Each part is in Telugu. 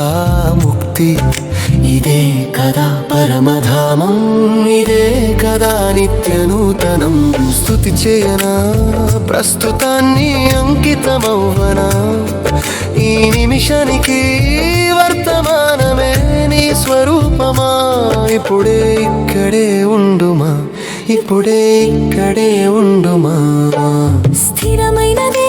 కదా ముక్తి. ఇదే కదా పరమధామం ఇదే కదా నిత్య నూతనం స్థుతి చేయనా ప్రస్తుతాన్ని అంకితమవ్వనా? ఈ నిమిషానికి వర్తమానమే నీ స్వరూపమా? ఇప్పుడే ఇక్కడే ఉండుమా? ఇప్పుడే ఇక్కడే ఉండుమా? స్థిరమైనదే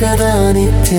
కదా నిత్య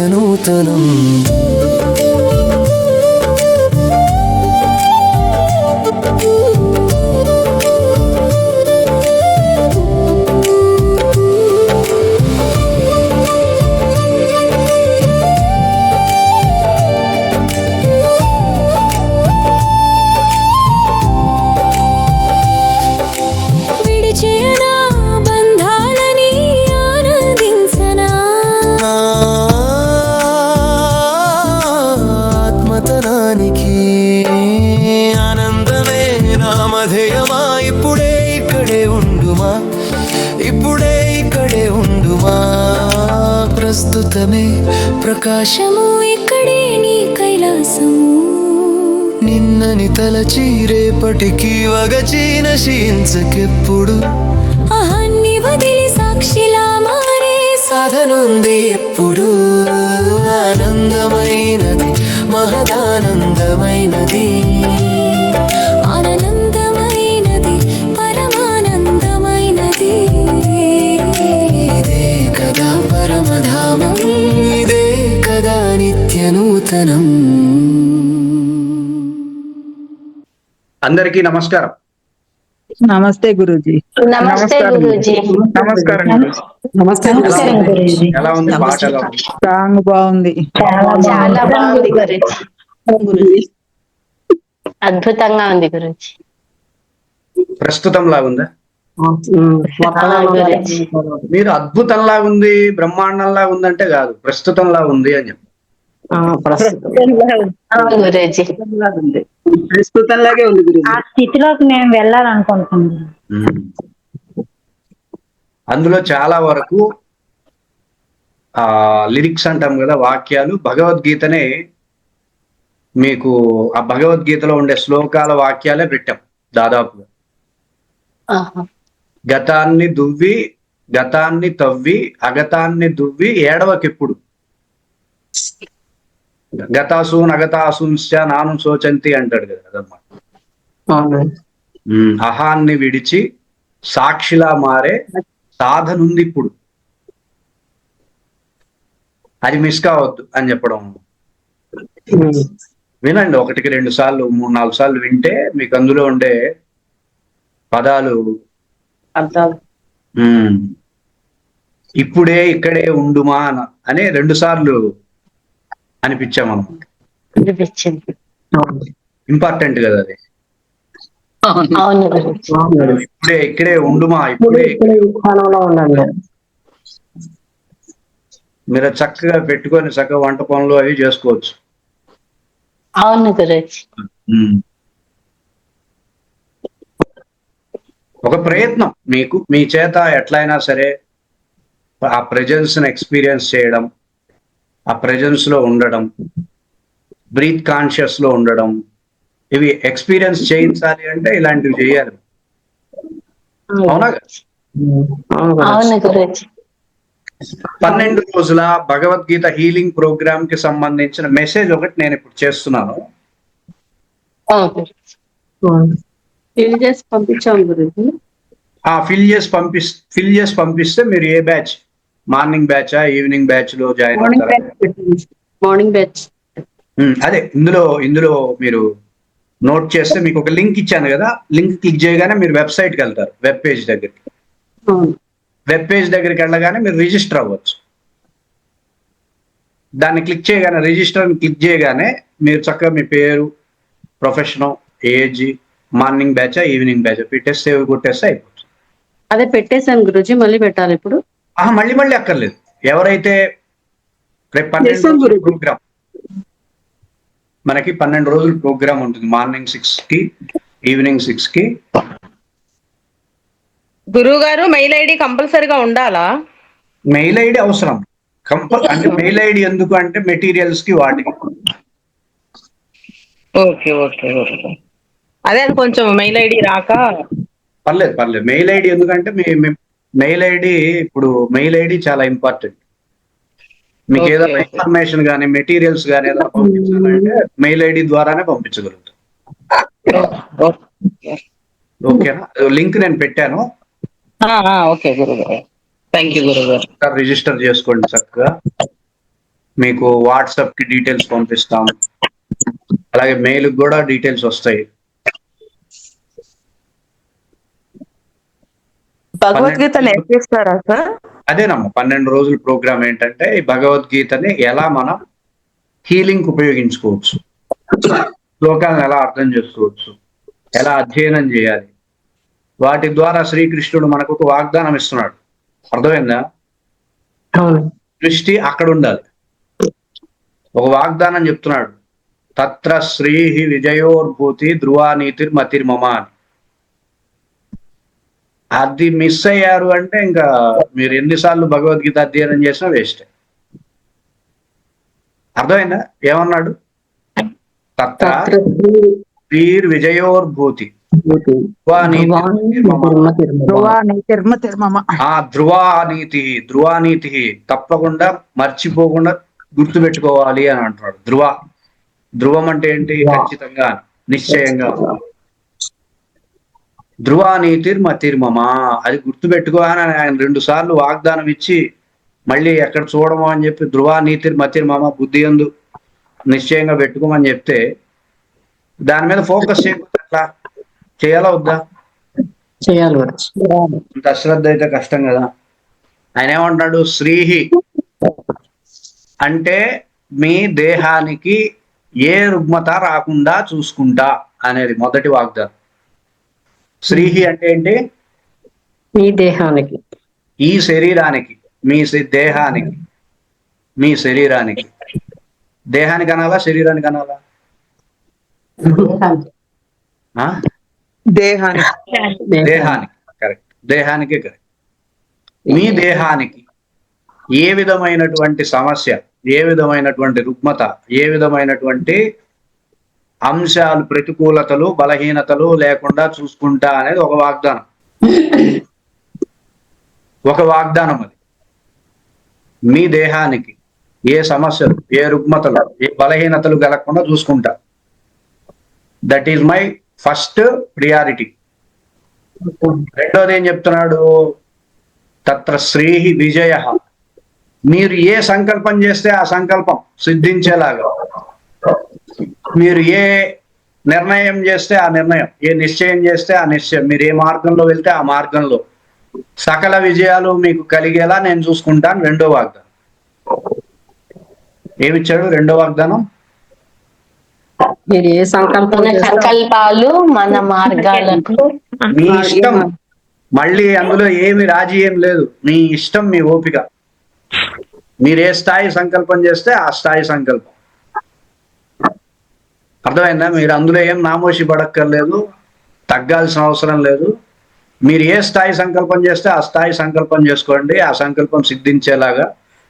ప్రకాశం శము ఇక్కడే నీ కైలాసము. నిన్నని తలచి రేపటికి వగచీన శీంచకెప్పుడు అహాన్ని వదిలి సాక్షిలా మారే సాధనుంది ఎప్పుడు? ఆనందమైనది మహదానందమైనది. నూతనం. అందరికీ నమస్కారం. నమస్తే గురూజీ. నమస్తే గురూజీ. నమస్కారం గురూజీ. ఎలా ఉంది పాట సాంగ్ బాగుంది. చాలా బాగుంది. గురూజీ. అద్భుతంగా ఉంది గురూజీ. ప్రస్తుతం లాగుందా మీరు అద్భుతంలా ఉంది బ్రహ్మాండంలా ఉందంటే కాదు ప్రస్తుతంలా ఉంది అని చెప్పి ప్రస్తుతంలాగే ఉంది గురూజీ. ఆ స్థితిలోకి మేము వెళ్ళాలనుకుంటున్నాం. ఉమ్. అందులో చాలా వరకు ఆ లిరిక్స్ అంటాం కదా వాక్యాలు. భగవద్గీతనే మీకు ఆ భగవద్గీతలో ఉండే శ్లోకాల వాక్యాలే పెట్టాం దాదాపుగా. గతాన్ని దువ్వి గతాన్ని తవ్వి అగతాన్ని దువ్వి ఏడవకెప్పుడు? గతాసూన్ అగతాసూంశ్చ నాను శోచంతి అంటాడు కదా అదన్నమాట. అహాన్ని విడిచి సాక్షిలా మారే సాధనుంది ఇప్పుడు. అది మిస్ కావద్దు అని చెప్పడం. వినండి ఒకటికి రెండు సార్లు మూడు నాలుగు సార్లు వింటే మీకు అందులో ఉండే పదాలు ఇప్పుడే ఇక్కడే ఉండుమా అనే రెండు సార్లు అనిపించాం మనం అనిపించింది. ఇంపార్టెంట్ కదా అది. ఇప్పుడే ఇక్కడే ఉండుమా ఇప్పుడే. ఇక్కడే మీరు చక్కగా పెట్టుకొని చక్కగా వంట పనులు అవి చేసుకోవచ్చు. అవును గురూజీ. ఒక ప్రయత్నం మీకు మీ చేత ఎట్లయినా సరే ఆ ప్రెజెన్స్ని ఎక్స్పీరియన్స్ చేయడం ఆ ప్రెజెన్స్లో ఉండడం బ్రీత్ కాన్షియస్లో ఉండడం ఇవి ఎక్స్పీరియన్స్ చేయించాలి అంటే ఇలాంటివి చేయాలి. అవునా. పన్నెండు రోజుల భగవద్గీత హీలింగ్ ప్రోగ్రామ్కి సంబంధించిన మెసేజ్ ఒకటి నేను ఇప్పుడు చేస్తున్నాను. అవును. గురూజీ ఫిల్ చేసి పంపించాం గురించి ఆ ఫిల్ చేసి పంపిస్ ఫిల్ చేసి పంపిస్తే మీరు ఏ బ్యాచ్ మార్నింగ్ బ్యాచా ఈవినింగ్ బ్యాచ్లో జాయిన్ మార్నింగ్ బ్యాచ్ అదే ఇందులో ఇందులో మీరు నోట్ చేస్తే మీకు ఒక లింక్ ఇచ్చాను కదా లింక్ క్లిక్ చేయగానే మీరు వెబ్సైట్కి వెళ్తారు వెబ్ పేజ్ దగ్గరికి. వెబ్ పేజ్ దగ్గరికి వెళ్ళగానే మీరు రిజిస్టర్ అవ్వచ్చు. దాన్ని క్లిక్ చేయగానే రిజిస్టర్ క్లిక్ చేయగానే మీరు చక్కగా మీ పేరు profession age morning batch evening batch. పెట్టేస్తే కొట్టేస్తే అయిపోతుంది. అదే పెట్టేశాను గురుజీ మళ్ళీ పెట్టాలి ఇప్పుడు. ఆహా మళ్ళీ మళ్ళీ అక్కర్లేదు. ఎవరైతే రేపు పన్నెండు. ప్రోగ్రామ్. మనకి పన్నెండు రోజులు ప్రోగ్రామ్ ఉంటుంది. మార్నింగ్ సిక్స్కి ఈవినింగ్ సిక్స్కి గురువు గారు మెయిల్ ఐడి కంపల్సరిగా ఉండాలా? మెయిల్ ఐడి అవసరం. కంపల్ అంటే మెయిల్ ఐడి ఎందుకు అంటే మెటీరియల్స్కి వాటికి ఓకే ఓకే ఓకే. అదే కొంచెం మెయిల్ ఐడి రాక. పర్లేదు పర్లేదు. మెయిల్ ఐడి ఎందుకంటే మీ మెయిల్ ఐడి ఇప్పుడు మెయిల్ ఐడి చాలా ఇంపార్టెంట్. మీకు ఏదైనా. ఇన్ఫర్మేషన్ కానీ మెటీరియల్స్ కానీ ఏదైనా పంపించాలంటే మెయిల్ ఐడి ద్వారానే పంపించగలుగుతాం. ఓకేనా? లింక్ నేను పెట్టాను. ఓకే థ్యాంక్ యూ రిజిస్టర్ చేసుకోండి చక్కగా. మీకు వాట్సాప్కి డీటెయిల్స్ పంపిస్తాం. అలాగే మెయిల్ కూడా డీటెయిల్స్ వస్తాయి. భగవద్గీత నేర్పిస్తారా సార్? అదేనమ్మా పన్నెండు రోజుల ప్రోగ్రామ్ ఏంటంటే ఈ భగవద్గీతని ఎలా మనం హీలింగ్ ఉపయోగించుకోవచ్చు శ్లోకాలను ఎలా అర్థం చేసుకోవచ్చు ఎలా అధ్యయనం చేయాలి వాటి ద్వారా శ్రీకృష్ణుడు మనకు ఒక వాగ్దానం ఇస్తున్నాడు. అర్థమైందా? దృష్టి అక్కడ ఉండాలి ఒక వాగ్దానం చెప్తున్నాడు. తత్ర శ్రీ విజయోర్భూతి ధ్రువానీతిర్ మతిర్మమ అని అది మిస్ అయ్యారు అంటే ఇంకా మీరు ఎన్నిసార్లు భగవద్గీత అధ్యయనం చేసినా వేస్ట్ అర్థమైందా? ఏమన్నాడు? తత్ర శ్రీర్ విజయోర్భూతి. ధ్రువానీతి ధ్రువానీతి తప్పకుండా మర్చిపోకుండా గుర్తుపెట్టుకోవాలి అని అంటున్నాడు. ధ్రువ. ధ్రువం అంటే ఏంటి? ఖచ్చితంగా నిశ్చయంగా. ధ్రువానీతిర్ మతిర్మమ అది గుర్తుపెట్టుకో అని ఆయన రెండు సార్లు వాగ్దానం ఇచ్చి మళ్ళీ ఎక్కడ చూడము అని చెప్పి ధ్రువానీతిర్ మతిర్మమ బుద్ధి ఎందు నిశ్చయంగా పెట్టుకోమని చెప్తే దాని మీద ఫోకస్ చేయకపోతే ఎట్లా చేయాలా వద్దా? చేయాలి ఇంత అశ్రద్ధ అయితే కష్టం కదా. ఆయన ఏమంటున్నాడు? శ్రీహి. అంటే మీ దేహానికి ఏ రుగ్మత రాకుండా చూసుకుంటా అనేది మొదటి వాగ్దానం. శ్రీహి అంటే ఏంటి? మీ దేహానికి. ఈ శరీరానికి మీ దేహానికి మీ శరీరానికి. దేహానికి అనాలా శరీరానికి అనాలా? దేహానికి. దేహానికి. కరెక్ట్ దేహానికే కరెక్ట్ మీ దేహానికి ఏ విధమైనటువంటి సమస్య ఏ విధమైనటువంటి రుగ్మత ఏ విధమైనటువంటి అంశాలు ప్రతికూలతలు బలహీనతలు లేకుండా చూసుకుంటా అనేది ఒక వాగ్దానం. ఒక వాగ్దానం అది. మీ దేహానికి ఏ సమస్యలు ఏ రుగ్మతలు ఏ బలహీనతలు కలగకుండా చూసుకుంటా. That is my first priority రెండోది ఏం చెప్తున్నాడు? తత్ర శ్రీహి విజయ. మీరు ఏ సంకల్పం చేస్తే ఆ సంకల్పం సిద్ధించేలాగా. మీరు ఏ నిర్ణయం చేస్తే ఆ నిర్ణయం ఏ నిశ్చయం చేస్తే ఆ నిశ్చయం. మీరు ఏ మార్గంలో వెళ్తే ఆ మార్గంలో. సకల విజయాలు మీకు కలిగేలా నేను చూసుకుంటాను. రెండో వాగ్దానం. ఏమిచ్చాడు రెండో వాగ్దానం? మీరు ఏ సంకల్పం సంకల్పాలు మన మార్గాలకు. మీ ఇష్టం. మళ్ళీ అందులో ఏమి రాజీ ఏం లేదు. మీ ఇష్టం మీ ఓపిక. మీరు ఏ స్థాయి సంకల్పం చేస్తే ఆ స్థాయి సంకల్పం. అర్థమైందా? మీరు అందులో ఏం నామోషి పడక్కర్లేదు తగ్గాల్సిన అవసరం లేదు. మీరు ఏ స్థాయి సంకల్పం చేస్తే ఆ స్థాయి సంకల్పం చేసుకోండి. ఆ సంకల్పం సిద్ధించేలాగా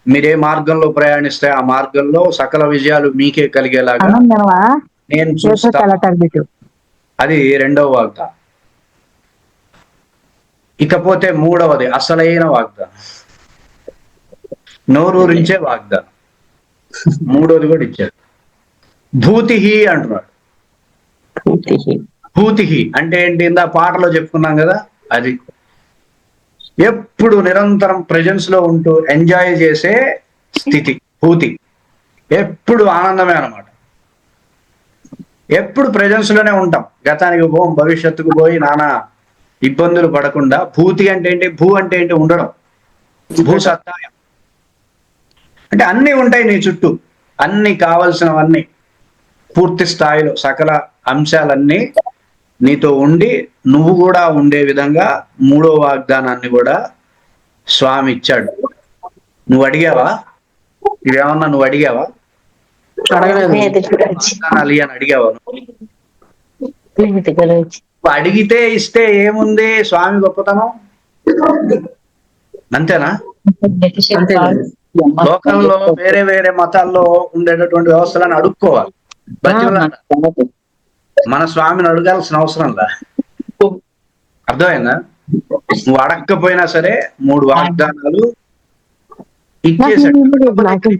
మీరు ఏ మార్గంలో ప్రయాణిస్తే ఆ మార్గంలో సకల విజయాలు మీకే కలిగేలాగా నేను చూస్తా. కలెక్టర్ బిట్టు అది రెండవ వాగ్దానం. ఇకపోతే మూడవది అసలైన వాగ్దానం. నోరూరించే వాగ్దానం. మూడవది కూడా ఇచ్చాడు భూతి అంటున్నాడు. భూతిహి. అంటే ఏంటి? ఇందా పాటలో చెప్పుకున్నాం కదా అది. ఎప్పుడు నిరంతరం ప్రెజెన్స్లో ఉంటూ ఎంజాయ్ చేసే స్థితి భూతి. ఎప్పుడు ఆనందమే అన్నమాట. ఎప్పుడు ప్రెజెన్స్లోనే ఉంటాం. గతానికి పోం భవిష్యత్తుకు పోయి నానా ఇబ్బందులు పడకుండా భూతి అంటే ఏంటి? భూ అంటే ఏంటి? ఉండడం. భూ సత్తాయం అంటే అన్ని ఉంటాయి నీ చుట్టూ. అన్ని కావలసినవన్నీ. పూర్తి స్థాయిలో సకల అంశాలన్నీ నీతో ఉండి నువ్వు కూడా ఉండే విధంగా మూడో వాగ్దానాన్ని కూడా స్వామి ఇచ్చాడు. నువ్వు అడిగావా? ఇవేమన్నా నువ్వు అడిగావా? అడగలేదు. అని అడిగావా అడిగితే ఇస్తే ఏముంది? స్వామి గొప్పతనం? అంతేనా. లోకంలో వేరే వేరే మతాల్లో ఉండేటటువంటి వ్యవస్థలను అడుక్కోవాలి. మన స్వామిని అడగాల్సిన అవసరం లా అర్థమైందా? నువ్వు అడగకపోయినా సరే మూడు వాగ్దానాలు ఇచ్చేసాడు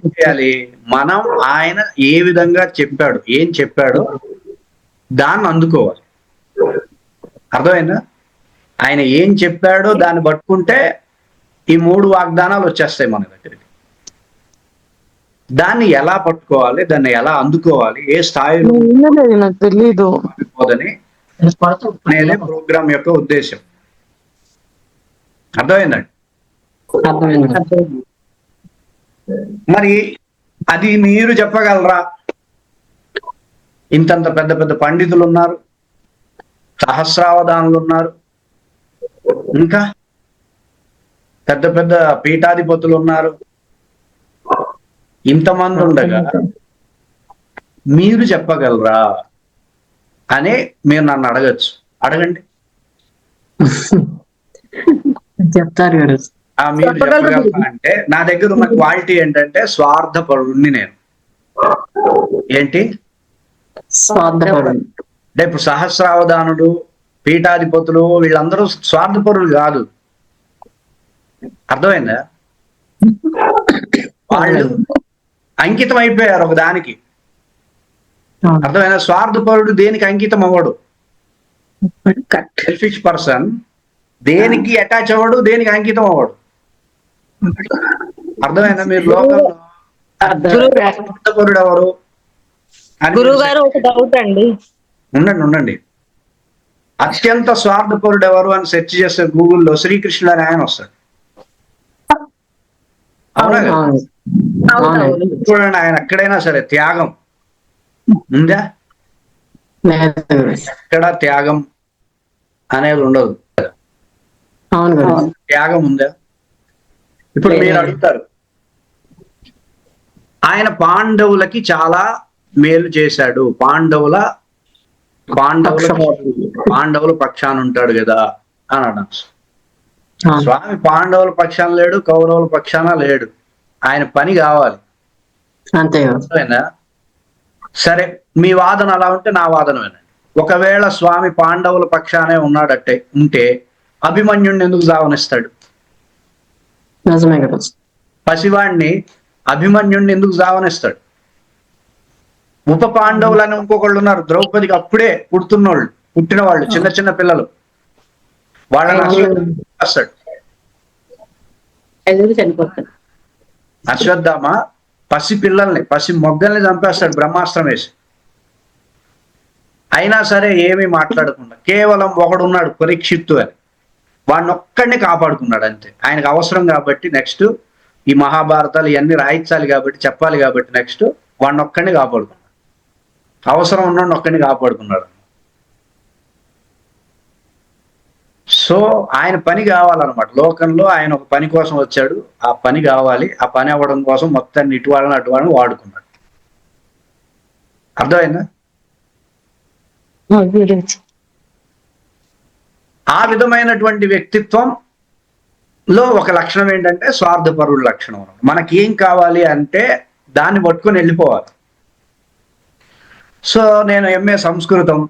చేయాలి మనం ఆయన ఏ విధంగా చెప్పాడు ఏం చెప్పాడు దాన్ని అందుకోవాలి. అర్థమైందా? ఆయన ఏం చెప్పాడో దాన్ని పట్టుకుంటే ఈ మూడు వాగ్దానాలు వచ్చేస్తాయి మన దగ్గరికి. దాన్ని ఎలా పట్టుకోవాలి దాన్ని ఎలా అందుకోవాలి ఏ స్థాయిలో నాకు తెలీదు. పోదని అనేది ప్రోగ్రామ్ యొక్క ఉద్దేశం. అర్థమైందండి? అర్థమైంది. మరి అది మీరు చెప్పగలరా? ఇంతంత పెద్ద పెద్ద పండితులు ఉన్నారు సహస్రావధానులు ఉన్నారు ఇంకా పెద్ద పెద్ద పీఠాధిపతులు ఉన్నారు ఇంతమంది ఉండగా మీరు చెప్పగలరా అని మీరు నన్ను అడగచ్చు. అడగండి. చెప్తారు మీరు చెప్పగలరా అంటే నా దగ్గర ఉన్న క్వాలిటీ ఏంటంటే స్వార్థపరుణ్ణి నేను. ఏంటి? అంటే ఇప్పుడు సహస్రావధానుడు పీఠాధిపతులు వీళ్ళందరూ స్వార్థపరులు కాదు. అర్థమైందా? వాళ్ళు అంకితం అయిపోయారు ఒక దానికి. అర్థమైనా స్వార్థపరుడు దేనికి అంకితం అవ్వడు? సెల్ఫిష్ పర్సన్ దేనికి అటాచ్ అవ్వడు దేనికి అంకితం అవ్వడు? అర్థమైందా మీరు లోకంలో? ఎవరు? అని మీరు గురువు గారు ఒక డౌట్ అండి. ఉండండి ఉండండి. అత్యంత స్వార్థపరుడు ఎవరు అని సెర్చ్ చేస్తే గూగుల్లో శ్రీకృష్ణుడు అని ఆయన వస్తాడు? అవును చూడండి ఆయన ఎక్కడైనా సరే త్యాగం. ఉందా. ఎక్కడ త్యాగం అనేది ఉండదు. త్యాగం ఉందా? ఇప్పుడు మీరు అడుగుతారు. ఆయన పాండవులకి చాలా మేలు చేశాడు. పాండవుల పాండవుల పాండవుల పక్షాన ఉంటాడు కదా అని అన్నాడు అవును. స్వామి పాండవుల పక్షాన లేడు కౌరవుల పక్షాన లేడు. ఆయన పని కావాలి. అంతే గురూజీ. అర్థమైందా? సరే మీ వాదన అలా ఉంటే నా వాదన వినండి. ఒకవేళ స్వామి పాండవుల పక్షానే ఉన్నాడట్టే ఉంటే అభిమన్యుడిని ఎందుకు జావనిస్తాడు నిజమే గురూజీ. పసివాణ్ణి అభిమన్యుడిని ఎందుకు జావనిస్తాడు ఉప పాండవులని ఇంకొకళ్ళు ఉన్నారు. ద్రౌపదికి అప్పుడే పుడుతున్నోళ్ళు పుట్టిన వాళ్ళు చిన్న చిన్న పిల్లలు. వాళ్ళని ఎదురు చనిపోతాడు. అశ్వత్థామ పసి పిల్లల్ని పసి మొగ్గల్ని చంపేస్తాడు బ్రహ్మాస్త్రం వేసి. అయినా సరే ఏమీ మాట్లాడకుండా కేవలం ఒకడున్నాడు పరీక్షిత్తు అని. వాడిని ఒక్కడిని కాపాడుకున్నాడు అంతే. ఆయనకు అవసరం కాబట్టి నెక్స్ట్ ఈ మహాభారతాలు ఇవన్నీ రాయించాలి కాబట్టి చెప్పాలి కాబట్టి నెక్స్ట్ వాడిని ఒక్కడిని కాపాడుకున్నాడు. అవసరం ఉన్నాడు ఒక్కడిని కాపాడుకున్నాడు. సో ఆయన పని కావాలన్నమాట. లోకంలో ఆయన ఒక పని కోసం వచ్చాడు. ఆ పని కావాలి. ఆ పని అవ్వడం కోసం మొత్తాన్ని ఇటు వాళ్ళని అటు వాళ్ళని వాడుకున్నాడు. అర్థమైందా? ఆ విధమైనటువంటి వ్యక్తిత్వం లో ఒక లక్షణం ఏంటంటే స్వార్థపరుడు లక్షణం. మనకి ఏం కావాలి అంటే దాన్ని పట్టుకొని వెళ్ళిపోవాలి. సో నేను ఎంఏ సంస్కృతం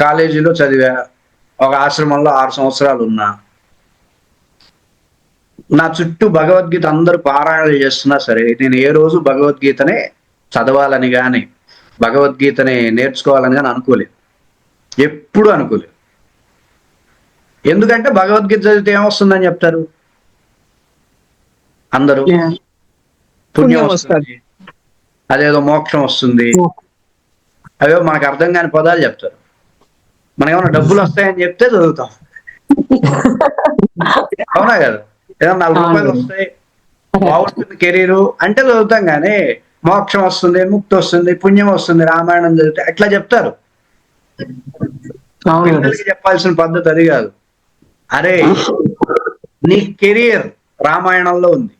కాలేజీలో చదివా. ఒక ఆశ్రమంలో ఆరు సంవత్సరాలు ఉన్నా. నా చుట్టూ భగవద్గీత అందరూ పారాయణలు చేస్తున్నా సరే నేను ఏ రోజు భగవద్గీతనే చదవాలని కానీ భగవద్గీతని నేర్చుకోవాలని కానీ అనుకోలేదు. ఎప్పుడు అనుకోలేదు. ఎందుకంటే భగవద్గీత చదివితే ఏమొస్తుందని చెప్తారు? అందరూ. పుణ్యం వస్తుంది. అదేదో మోక్షం వస్తుంది. అవే మనకు అర్థం కాని పదాలు చెప్తారు. మనకేమన్నా డబ్బులు వస్తాయని చెప్తే చదువుతాం. అవునా కదా? ఏదైనా నాలుగు రూపాయలు వస్తాయి బాగుంటుంది కెరీరు అంటే చదువుతాం కానీ మోక్షం వస్తుంది ముక్తి వస్తుంది పుణ్యం వస్తుంది రామాయణం చదివితే అట్లా చెప్తారు. చెప్పాల్సిన పద్ధతి అది కాదు. అరే నీ కెరియర్ రామాయణంలో ఉంది.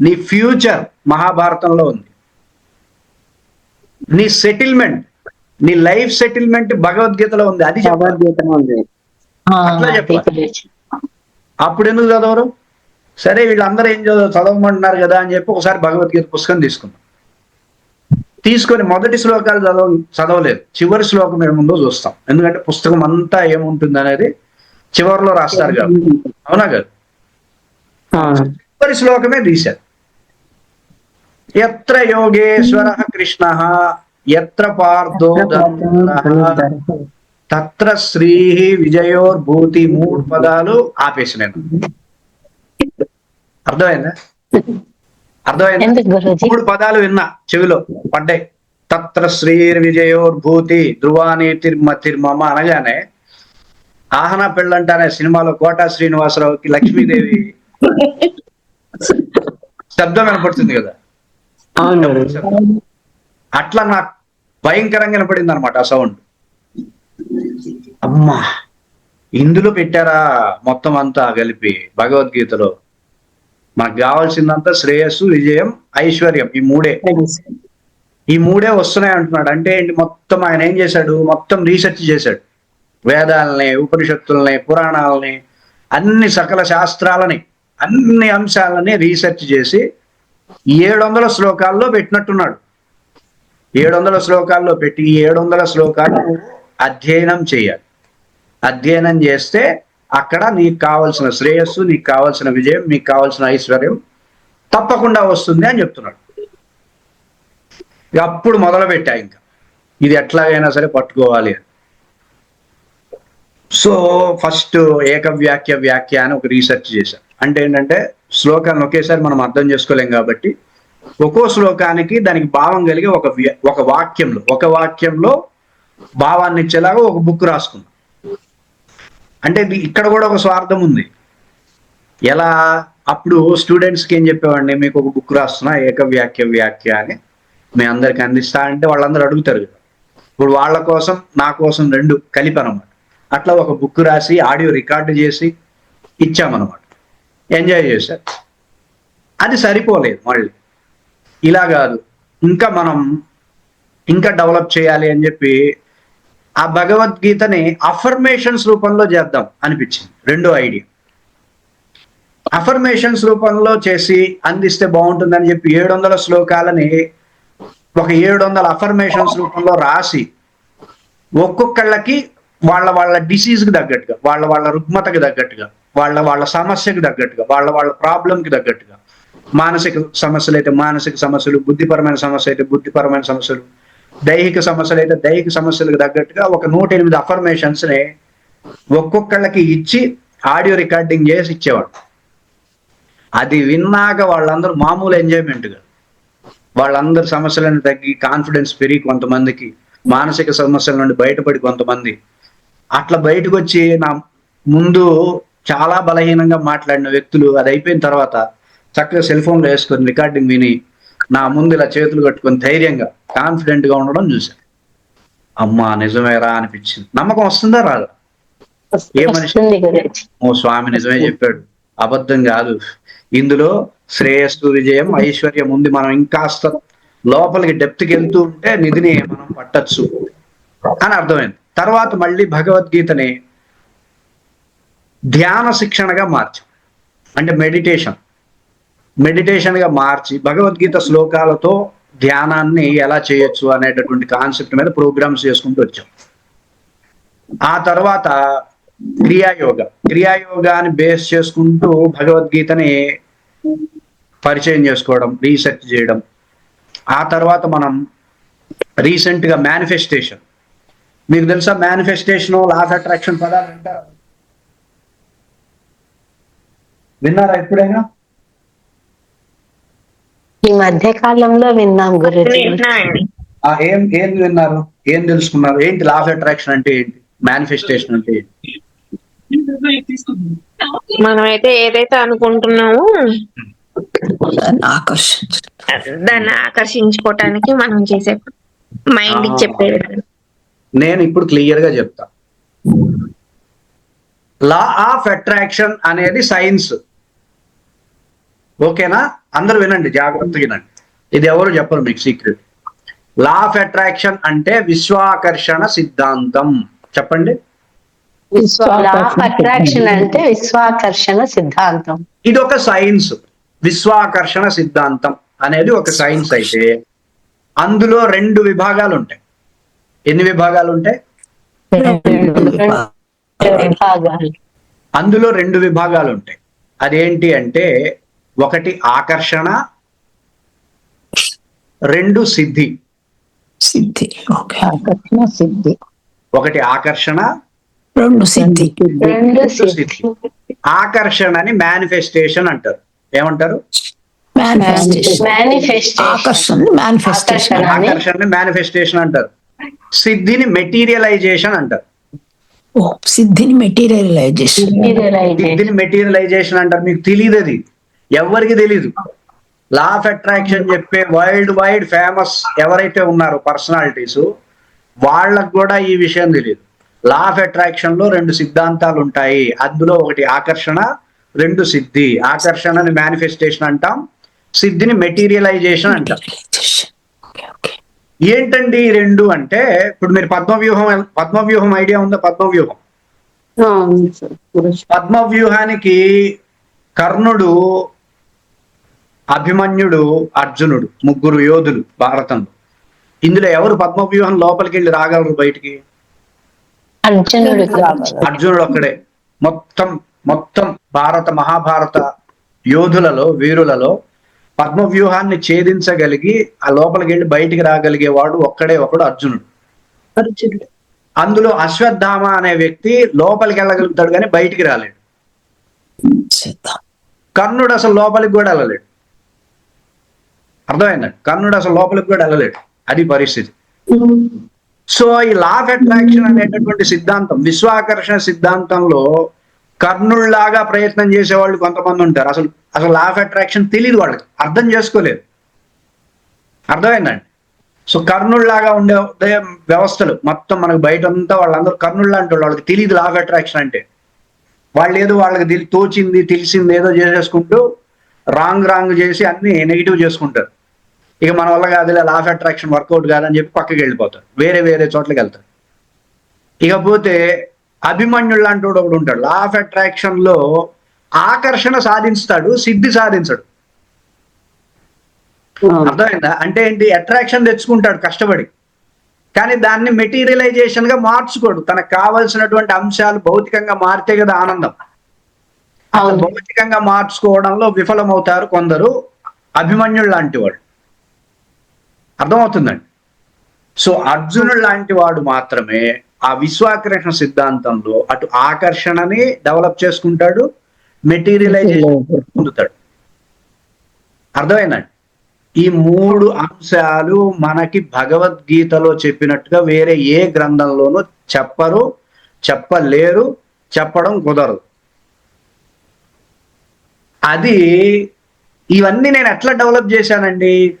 నీ ఫ్యూచర్ మహాభారతంలో ఉంది. నీ సెటిల్మెంట్ నీ లైఫ్ సెటిల్మెంట్ భగవద్గీతలో ఉంది. అది ఉంది. అట్లా చెప్పాలి. అప్పుడు ఎందుకు చదవరు? సరే వీళ్ళందరూ ఏం చదువు చదవమంటున్నారు కదా అని చెప్పి ఒకసారి భగవద్గీత పుస్తకం తీసుకున్నాం తీసుకొని మొదటి శ్లోకాలు చదవ చదవలేదు. చివరి శ్లోకం ఏముందో చూస్తాం. ఎందుకంటే పుస్తకం అంతా ఏముంటుంది అనేది చివరిలో రాస్తారు కాబట్టి. అవునా కదా? చివరి శ్లోకమే తీశారు. ఎత్ర యోగేశ్వర కృష్ణ? ఎత్ర పార్థో తత్ర శ్రీ విజయోర్భూతి మూడు పదాలు ఆపేసి నేను. అర్థమైందా? అర్థమైందా? మూడు పదాలు విన్నా చెవిలో పడ్డాయి. తత్ర శ్రీ విజయోర్భూతి ధ్రువాని తిర్మ తిర్మమ అనగానే ఆహన పెళ్ళంట అనే సినిమాలో కోటా శ్రీనివాసరావుకి లక్ష్మీదేవి శబ్దం వినపడుతుంది కదా? అట్లా నాకు భయంకరంగా వినపడింది అనమాట ఆ సౌండ్. అమ్మా. ఇందులో పెట్టారా మొత్తం అంతా కలిపి భగవద్గీతలో? మనకు కావాల్సిందంతా శ్రేయస్సు విజయం ఐశ్వర్యం ఈ మూడే. ఈ మూడే వస్తున్నాయి అంటున్నాడు. అంటే ఏంటి? మొత్తం ఆయన ఏం చేశాడు? మొత్తం రీసెర్చ్ చేశాడు. వేదాలని ఉపనిషత్తుల్ని పురాణాలని అన్ని సకల శాస్త్రాలని అన్ని అంశాలని రీసెర్చ్ చేసి ఏడు వందల శ్లోకాల్లో పెట్టినట్టున్నాడు. ఏడు వందల శ్లోకాల్లో పెట్టి ఈ ఏడు వందల శ్లోకాలు అధ్యయనం చేయాలి. అధ్యయనం చేస్తే అక్కడ నీకు కావలసిన శ్రేయస్సు నీకు కావలసిన విజయం నీకు కావలసిన ఐశ్వర్యం తప్పకుండా వస్తుంది అని చెప్తున్నాడు. అప్పుడు మొదలు పెట్టా ఇంకా. ఇది ఎట్లాగైనా సరే పట్టుకోవాలి అని. సో ఫస్ట్ ఏకవ్యాఖ్య వ్యాఖ్య అని ఒక రీసెర్చ్ చేశాను. అంటే ఏంటంటే శ్లోకాన్ని ఒకేసారి మనం అర్థం చేసుకోలేం కాబట్టి ఒక్కో శ్లోకానికి దానికి భావం కలిగి ఒక వ్య- ఒక వాక్యంలో ఒక వాక్యంలో భావాన్ని ఇచ్చేలాగా ఒక బుక్ రాసుకున్నాం అంటే ఇక్కడ కూడా ఒక స్వార్థం ఉంది. ఎలా? అప్పుడు స్టూడెంట్స్కి ఏం చెప్పేవాడిని? మీకు ఒక బుక్ రాస్తున్నా ఏకవ్యాఖ్య వ్యాఖ్య అని మీ అందరికి అందిస్తా అంటే వాళ్ళందరూ అడుగుతారు కదా. ఇప్పుడు వాళ్ళ కోసం నా కోసం రెండు కలిపానమాట అట్లా ఒక బుక్ రాసి ఆడియో రికార్డు చేసి ఇచ్చామన్నమాట. ఎంజాయ్ చేశారు. అది సరిపోలేదు మళ్ళీ. ఇలా కాదు. ఇంకా మనం ఇంకా డెవలప్ చేయాలి అని చెప్పి ఆ భగవద్గీతని అఫర్మేషన్స్ రూపంలో చేద్దాం అనిపించింది. రెండో ఐడియా. అఫర్మేషన్స్ రూపంలో చేసి అందిస్తే బాగుంటుందని చెప్పి ఏడు వందల శ్లోకాలని ఒక ఏడు వందల అఫర్మేషన్స్ రూపంలో రాసి ఒక్కొక్కళ్ళకి వాళ్ళ వాళ్ళ డిసీజ్కి తగ్గట్టుగా వాళ్ళ వాళ్ళ రుగ్మతకి తగ్గట్టుగా వాళ్ళ వాళ్ళ సమస్యకు తగ్గట్టుగా వాళ్ళ వాళ్ళ ప్రాబ్లంకి తగ్గట్టుగా మానసిక సమస్యలు అయితే మానసిక సమస్యలు బుద్ధిపరమైన సమస్య అయితే బుద్ధిపరమైన సమస్యలు. దైహిక సమస్యలు అయితే దైహిక సమస్యలకు తగ్గట్టుగా ఒక నూట ఎనిమిది అఫర్మేషన్స్ని ఒక్కొక్కళ్ళకి ఇచ్చి ఆడియో రికార్డింగ్ చేసి ఇచ్చేవాడు. అది విన్నాక వాళ్ళందరూ మామూలు ఎంజాయ్మెంట్గా వాళ్ళందరి సమస్యలను తగ్గి కాన్ఫిడెన్స్ పెరిగి కొంతమందికి మానసిక సమస్యల నుండి బయటపడి కొంతమంది. అట్లా బయటకు వచ్చి నా ముందు చాలా బలహీనంగా మాట్లాడిన వ్యక్తులు అది అయిపోయిన తర్వాత చక్కగా సెల్ ఫోన్లో వేసుకొని రికార్డింగ్ విని నా ముందు ఇలా చేతులు కట్టుకొని ధైర్యంగా కాన్ఫిడెంట్గా ఉండడం చూశాను. అమ్మా నిజమేరా అనిపించింది. నమ్మకం వస్తుందా రాదా? ఏ మనిషి? ఓ స్వామి నిజమే చెప్పాడు. అబద్ధం కాదు. ఇందులో శ్రేయస్సు విజయం ఐశ్వర్యం ఉంది. మనం ఇంకాస్త లోపలికి డెప్త్కి వెళ్తూ ఉంటే నిధిని మనం పట్టచ్చు అని అర్థమైంది. తర్వాత మళ్ళీ భగవద్గీతని ధ్యాన శిక్షణగా మార్చాం. అంటే మెడిటేషన్ మెడిటేషన్గా మార్చి భగవద్గీత శ్లోకాలతో ధ్యానాన్ని ఎలా చేయొచ్చు అనేటటువంటి కాన్సెప్ట్ మీద ప్రోగ్రామ్స్ చేసుకుంటూ వచ్చాం. ఆ తర్వాత క్రియాయోగ. క్రియాయోగాన్ని బేస్ చేసుకుంటూ భగవద్గీతని పరిచయం చేసుకోవడం రీసెర్చ్ చేయడం. ఆ తర్వాత మనం రీసెంట్గా మేనిఫెస్టేషన్ మీకు తెలుసా మేనిఫెస్టేషన్ లాస్ అట్రాక్షన్ పదాలు వింటారు? విన్నారా ఎప్పుడైనా? మధ్య కాలంలో విన్నాం గురుజీ. ఏం ఏం విన్నారు? ఏం తెలుసుకున్నారు? ఏంటి లా ఆఫ్ అట్రాక్షన్ అంటే ఏంటి? మేనిఫెస్టేషన్ అంటే ఏంటి? మనమైతే ఏదైతే అనుకుంటున్నామో దాన్ని ఆకర్షించుకోవటానికి మనం చేసే మైండ్కి చెప్పేది నేను ఇప్పుడు క్లియర్గా చెప్తా. లా ఆఫ్ అట్రాక్షన్ అనేది సైన్స్ ఓకేనా? అందరూ వినండి జాగ్రత్తగా వినండి. ఇది ఎవరు చెప్పరు మీకు సీక్రెట్ లా ఆఫ్ అట్రాక్షన్ అంటే విశ్వాకర్షణ సిద్ధాంతం. చెప్పండి. అట్రాక్షన్ అంటే విశ్వాకర్షణ సిద్ధాంతం. ఇది ఒక సైన్స్ విశ్వాకర్షణ సిద్ధాంతం అనేది ఒక సైన్స్ అయితే అందులో రెండు విభాగాలు ఉంటాయి ఎన్ని విభాగాలు. ఉంటాయి అందులో రెండు విభాగాలు ఉంటాయి అదేంటి అంటే ఒకటి ఆకర్షణ రెండు సిద్ధి. సిద్ధి ఆకర్షణ సిద్ధి. ఒకటి ఆకర్షణ రెండు సిద్ధి. రెండు రెండు సిద్ధి. సిద్ధి. ఆకర్షణని మేనిఫెస్టేషన్ అంటారు. ఏమంటారు? ఆకర్షణ మేనిఫెస్టేషన్ ఆకర్షణ. అని? ఆకర్షణని మేనిఫెస్టేషన్ అంటారు. సిద్ధిని మెటీరియలైజేషన్ అంటారు. ఓ సిద్ధిని మెటీరియలైజేషన్ సిద్ధిని మెటీరియలైజేషన్ అంటారు. మీకు తెలియదు అది. ఎవరికి తెలీదు. లా ఆఫ్ అట్రాక్షన్ చెప్పే వరల్డ్ వైడ్ ఫేమస్ ఎవరైతే ఉన్నారో పర్సనాలిటీస్ వాళ్ళకు కూడా ఈ విషయం తెలియదు లా ఆఫ్ అట్రాక్షన్లో రెండు సిద్ధాంతాలు ఉంటాయి. అందులో ఒకటి ఆకర్షణ రెండు సిద్ధి. ఆకర్షణని మేనిఫెస్టేషన్ అంటాం సిద్ధిని మెటీరియలైజేషన్ అంటాం. ఏంటండి రెండు అంటే? ఇప్పుడు మీరు పద్మవ్యూహం పద్మవ్యూహం ఐడియా ఉందా? పద్మవ్యూహం. పద్మవ్యూహానికి కర్ణుడు అభిమన్యుడు అర్జునుడు ముగ్గురు యోధులు భారతంలో. ఇందులో ఎవరు పద్మవ్యూహం లోపలికి వెళ్ళి రాగలరు బయటికి? అర్జునుడు. అర్జునుడు ఒక్కడే. మొత్తం మొత్తం భారత మహాభారత యోధులలో వీరులలో పద్మవ్యూహాన్ని ఛేదించగలిగి ఆ లోపలికి వెళ్ళి బయటికి రాగలిగేవాడు ఒక్కడే ఒకడు అర్జునుడు. అర్జునుడు. అందులో అశ్వత్థామ అనే వ్యక్తి లోపలికి వెళ్ళగలుగుతాడు కానీ బయటికి రాలేడు. కర్ణుడు అసలు లోపలికి కూడా వెళ్ళలేడు. అర్థమైందా? కర్ణుడు అసలు లోపలికి కూడా వెళ్ళలేడు అది పరిస్థితి. సో ఈ లా ఆఫ్ అట్రాక్షన్ అనేటటువంటి సిద్ధాంతం విశ్వాకర్షణ సిద్ధాంతంలో కర్ణుల్లాగా ప్రయత్నం చేసే వాళ్ళు కొంతమంది ఉంటారు. అసలు అసలు లా ఆఫ్ అట్రాక్షన్ తెలియదు వాళ్ళకి. అర్థం చేసుకోలేదు. అర్థమైందండి సో కర్ణుల్లాగా ఉండే వ్యవస్థలు మొత్తం మనకు బయట అంతా వాళ్ళందరూ కర్ణుళ్ళు అంటే వాళ్ళకి తెలియదు లా ఆఫ్ అట్రాక్షన్ అంటే. వాళ్ళు ఏదో వాళ్ళకి తోచింది తెలిసింది ఏదో చేసేసుకుంటూ రాంగ్ రాంగ్ చేసి అన్ని నెగిటివ్ చేసుకుంటారు. ఇక మన వల్ల కాదు లా ఆఫ్ అట్రాక్షన్ వర్కౌట్ కాదని చెప్పి పక్కకి వెళ్ళిపోతారు. వేరే వేరే చోట్లకి వెళ్తారు. ఇకపోతే అభిమన్యుడు లాంటి వాడు ఒకడు ఉంటాడు. లా ఆఫ్ అట్రాక్షన్లో ఆకర్షణ సాధిస్తాడు సిద్ధి సాధించడు. అర్థమైందా? అంటే ఏంటి? అట్రాక్షన్ తెచ్చుకుంటాడు కష్టపడి. కానీ దాన్ని మెటీరియలైజేషన్గా మార్చుకోడు. తనకు కావలసినటువంటి అంశాలు భౌతికంగా మారితే కదా ఆనందం. భౌతికంగా మార్చుకోవడంలో విఫలమవుతారు కొందరు అభిమన్యుడు లాంటి వాడు. అర్థమవుతుందండి? సో అర్జునుడు లాంటి వాడు మాత్రమే ఆ విశ్వాకర్షణ సిద్ధాంతంలో అటు ఆకర్షణని డెవలప్ చేసుకుంటాడు మెటీరియలైజేషన్ పొందుతాడు. అర్థమైందండి? ఈ మూడు అంశాలు మనకి భగవద్గీతలో చెప్పినట్టుగా వేరే ఏ గ్రంథంలోనూ చెప్పరు చెప్పలేరు చెప్పడం కుదరదు. అది ఇవన్నీ నేను ఎట్లా డెవలప్ చేశానండి?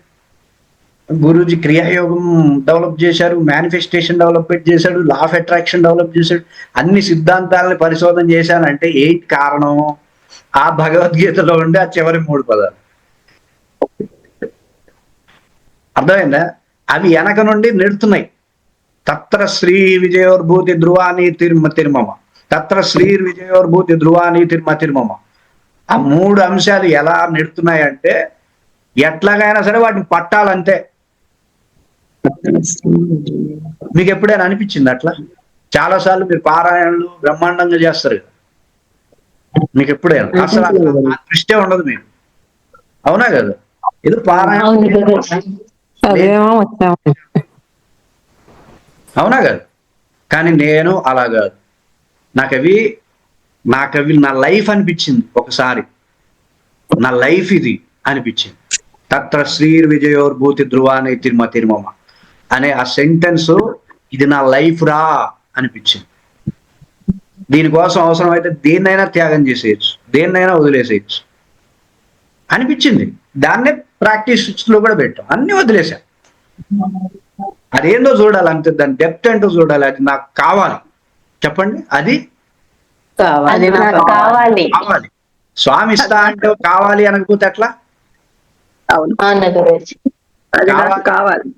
గురూజీ క్రియాయోగం డెవలప్ చేశారు మేనిఫెస్టేషన్ డెవలప్మెంట్ చేశాడు లా ఆఫ్ అట్రాక్షన్ డెవలప్ చేశాడు అన్ని సిద్ధాంతాలని పరిశోధన చేశానంటే ఏంటి కారణం ఆ భగవద్గీతలో ఉండే ఆ చివరి మూడు పదాలు. అర్థమైందా? అవి వెనక నుండి నెడుతున్నాయి. తత్ర శ్రీ విజయోర్భూతి ధ్రువాని తిర్మ తిర్మమ. తత్ర శ్రీ విజయోర్భూతి ధ్రువాని తిర్మ తిర్మమ. ఆ మూడు అంశాలు ఎలా నెడుతున్నాయంటే ఎట్లాగైనా సరే వాటిని పట్టాలంతే. మీకు ఎప్పుడైనా అనిపించింది అట్లా? చాలా సార్లు మీరు పారాయణలు బ్రహ్మాండంగా చేస్తారు మీకు ఎప్పుడైనా? అసలు దృష్టే ఉండదు మీకు. అవునా కదా? ఇది పారాయణం అవునా కదా? కానీ నేను అలా కాదు. నాకు అవి నాకు అవి నా లైఫ్ అనిపించింది ఒకసారి. నా లైఫ్ ఇది అనిపించింది. తత్ర శ్రీర్ విజయోర్భూతి ధ్రువాని తిరుమ తిరుమమ అనే ఆ సెంటెన్స్ ఇది నా లైఫ్ రా అనిపించింది. దీనికోసం అవసరమైతే దేన్నైనా త్యాగం చేసేయచ్చు దేన్నైనా వదిలేసేయచ్చు. అనిపించింది. దాన్నే ప్రాక్టీస్లో కూడా పెట్టాం. అన్ని వదిలేసాం. అదేందో చూడాలి అంతే దాని డెప్త్ ఏంటో చూడాలి అది నాకు కావాలి. చెప్పండి అది కావాలి కావాలి. స్వామి ఇస్తా అంటే కావాలి అనకపోతే ఎట్లా? అవును. కావాలి.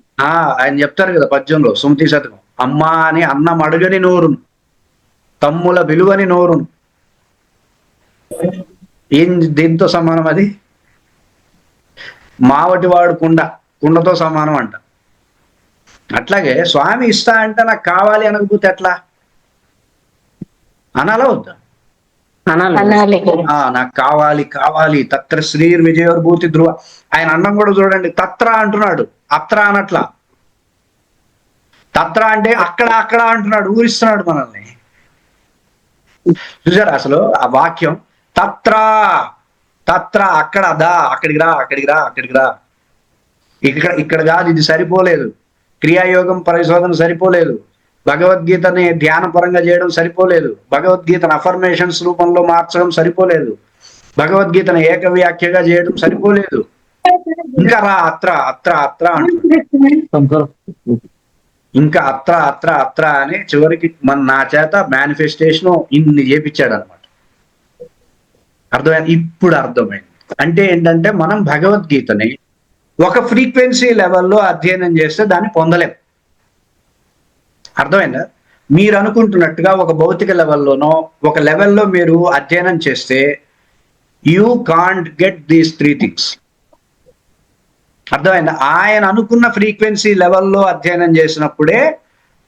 ఆయన చెప్తారు కదా పద్యంలో సుమతి శతకం. అమ్మా అని అన్నం అడగని నోరును. తమ్ముల విలువని నోరును. ఏం దేంతో సమానం అది? మావటి వాడు కుండ. కుండతో సమానం అంట. అట్లాగే స్వామి ఇస్తా అంటే నాకు కావాలి అనకపోతే ఎట్లా? అనాలా వద్దా? నాకు కావాలి కావాలి. తత్ర శ్రీర్ విజయోర్భూతి ధ్రువ. ఆయన అన్నం కూడా చూడండి. తత్ర అంటున్నాడు. అత్ర అనట్లా. తత్ర అంటే అక్కడ అక్కడ అంటున్నాడు. ఊరిస్తున్నాడు మనల్ని. చూసారా అసలు ఆ వాక్యం? తత్ర తత్ర అక్కడ దా అక్కడికి రా అక్కడికి రా అక్కడికి రా. ఇక్కడ ఇక్కడ కాదు ఇది సరిపోలేదు. క్రియాయోగం పరిశోధన సరిపోలేదు. భగవద్గీతని ధ్యానపరంగా చేయడం సరిపోలేదు. భగవద్గీతను అఫర్మేషన్స్ రూపంలో మార్చడం సరిపోలేదు. భగవద్గీతను ఏకవ్యాఖ్యగా చేయడం సరిపోలేదు. ఇంకా రా అత్ర అత్ర అత్ర. ఇంకా అత్ర అత్ర అత్ర అని చివరికి మన నా చేత మేనిఫెస్టేషన్ ఇన్ని చేపించాడు అనమాట అర్థమైంది? ఇప్పుడు అర్థమైంది. అంటే ఏంటంటే మనం భగవద్గీతని ఒక ఫ్రీక్వెన్సీ లెవెల్లో అధ్యయనం చేస్తే దాన్ని పొందలేం. అర్థమైందా? మీరు అనుకుంటున్నట్టుగా ఒక భౌతిక లెవెల్లోనో ఒక లెవెల్లో మీరు అధ్యయనం చేస్తే you can't get these three things అర్థమైందా? ఆయన అనుకున్న ఫ్రీక్వెన్సీ లెవెల్లో అధ్యయనం చేసినప్పుడే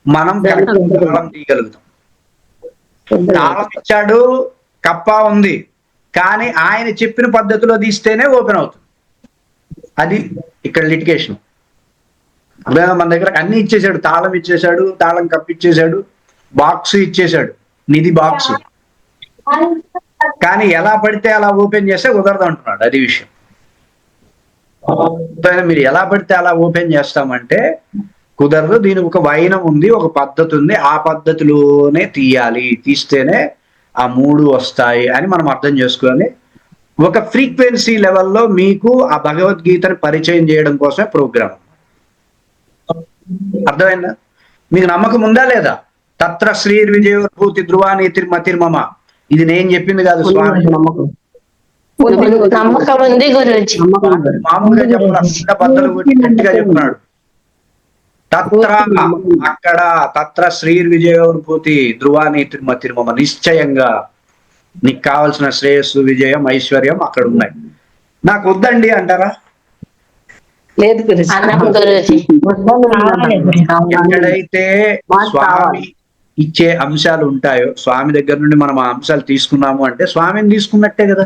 మనం తాళం తీయగలుగుతాం. తాళం ఇచ్చాడు కప్ప ఉంది. కానీ ఆయన చెప్పిన పద్ధతిలో తీస్తేనే ఓపెన్ అవుతుంది. అది ఇక్కడ లిటికేషన్ మన దగ్గర అన్ని ఇచ్చేసాడు తాళం ఇచ్చేసాడు తాళం కప్పిచ్చేసాడు బాక్స్ ఇచ్చేసాడు నిధి బాక్స్ కానీ ఎలా పడితే అలా ఓపెన్ చేస్తే కుదరదు అంటున్నాడు. అది విషయం? మీరు ఎలా పడితే అలా ఓపెన్ చేస్తామంటే కుదరదు. దీనికి ఒక వైనం ఉంది ఒక పద్ధతి ఉంది. ఆ పద్ధతిలోనే తీయాలి. తీస్తేనే ఆ మూడు వస్తాయి అని మనం అర్థం చేసుకొని ఒక ఫ్రీక్వెన్సీ లెవెల్లో మీకు ఆ భగవద్గీతని పరిచయం చేయడం కోసమే ప్రోగ్రామ్ అర్థమైందా? మీకు నమ్మకం ఉందా లేదా? తత్ర శ్రీర్ విజయోద్భూతి ధ్రువాని తిర్మతిర్మమ ఇది నేను చెప్పింది కాదు స్వామి. నమ్మకం. నమ్మకం ఉంది. మామూలుగా బద్దలు గట్టిగా చెప్తున్నాడు. తత్ర అక్కడ తత్ర శ్రీర్ విజయోద్భూతి ధ్రువాని తిరుమ తిరుమమ. నిశ్చయంగా నీకు కావలసిన శ్రేయస్సు విజయం ఐశ్వర్యం అక్కడ ఉన్నాయి. నాకు వద్దండి అంటారా? లేదు. ఎక్కడైతే స్వామి. ఇచ్చే అంశాలు ఉంటాయో స్వామి దగ్గర నుండి మనం ఆ అంశాలు తీసుకున్నాము అంటే స్వామిని తీసుకున్నట్టే కదా.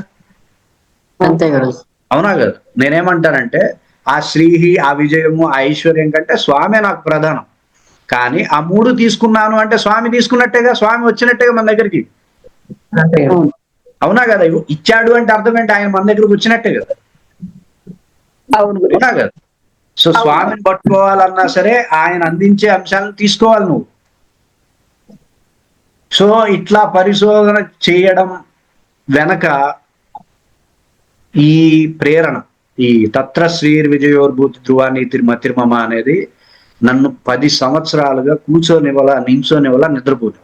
అంతే గురుజీ. అవునా కదా? నేనేమంటానంటే ఆ శ్రీహి ఆ విజయము ఆ ఐశ్వర్యం కంటే స్వామి నాకు ప్రధానం. కానీ ఆ మూడు తీసుకున్నాను అంటే స్వామి తీసుకున్నట్టేగా? స్వామి వచ్చినట్టేగా మన దగ్గరికి? అవునా కదా? ఇచ్చాడు అంటే అర్థం ఏంటి? ఆయన మన దగ్గరకు వచ్చినట్టే కదా. అవును కదా. సో స్వామిని పట్టుకోవాలన్నా సరే ఆయన అందించే అంశాలను తీసుకోవాలి నువ్వు. సో ఇట్లా పరిశోధన చేయడం వెనక ఈ ప్రేరణ ఈ తత్ర శ్రీర్ విజయోర్భూతి ధ్రువాని తిరుమ తిరుమమ అనేది నన్ను పది సంవత్సరాలుగా కూర్చోనివ్వాల నించోనివ్వాల నిద్రపోదు.